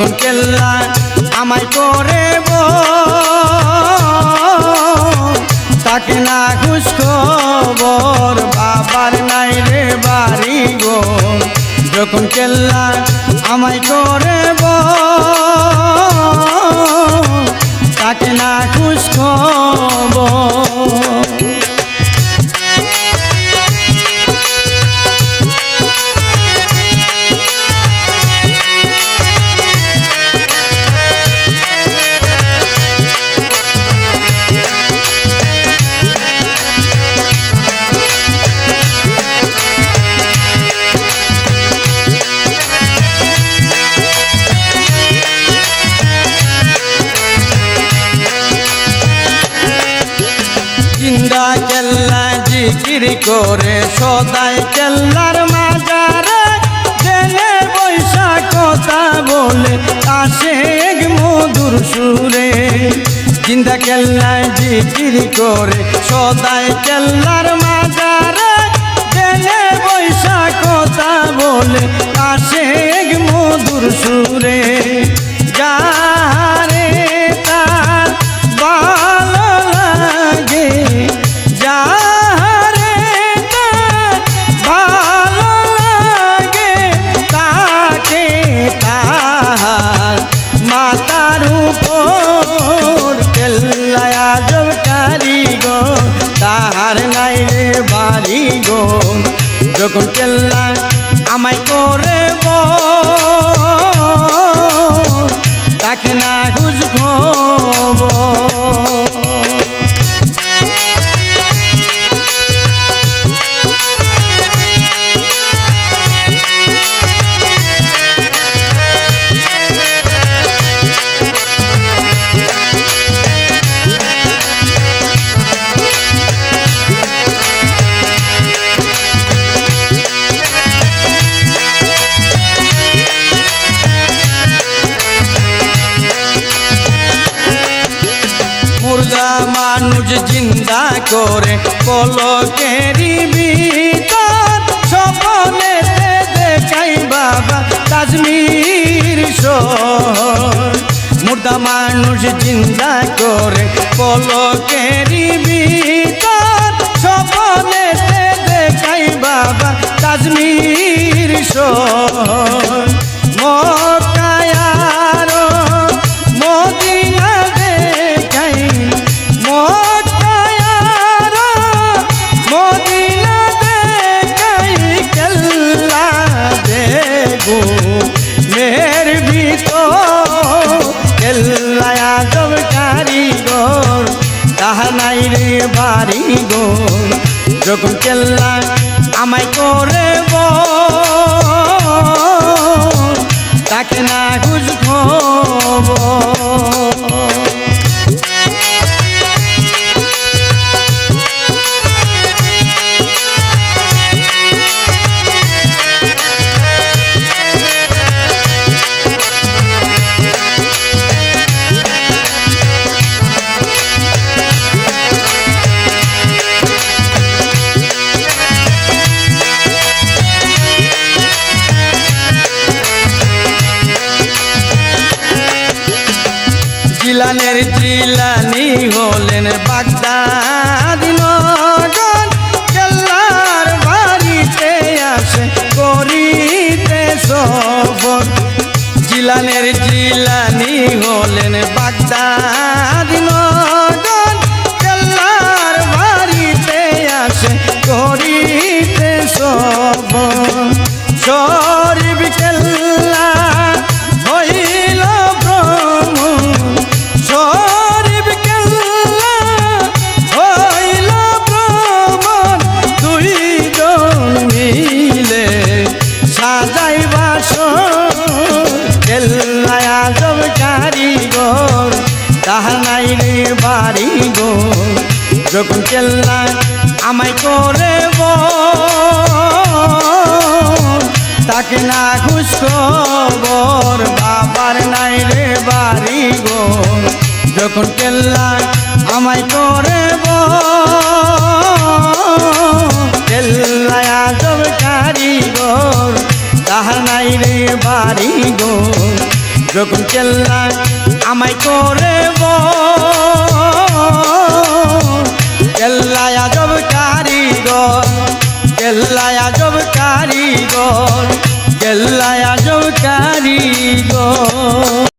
যখন কেল্লা আমায় করে তাকে না খুশ খবর, বাবার নাই রে বাড়ি গো। যখন কেল্লা আমায় করে তাকে না খুশ খবর। করে সদাই কেল্লার মাজারে জেনে বৈশা কথা বলে আসে এক মধুর সুরে। জিন্দা কেল্লা জিকির করে সদাই কেল্লার মাজারে জেনে বৈশা কথা বলে আসে এক মধুর সুরে। যখন কেল্লা আমায় করে জিন্দা করে পলকেরি ভিতর সপনে দেখাই বাবা কাশ্মীর মুর্দা মানুষ জিন্দা করে পলকেরি ভিতর সপনে দেখাই বাবা কাশ্মীর শহর বাড়ি গো যখন কেল্লা আমায় করে জিলানের জিলানি হলেন বাগদাদ কেল্লার বাড়িতে আসে, করিতে সফর। জিলানের জিলানি হলেন বাগদাদ কেল্লার বাড়িতে আসে, করিতে সফর। শরীফ নাই রে বাড়ি গো। যখন কেল্লা আমায় করে তাকে না খুশ খবর, বাবার নাই রে বাড়ি গো। যখন কেল্লা আমায় করে তাহার নাই বাড়ি গো। যখন কেল্লা আমায় করে কেল্লায় আজব কারিগর কেল্লায় আজব কারিগর কেল্লায় কারিগর।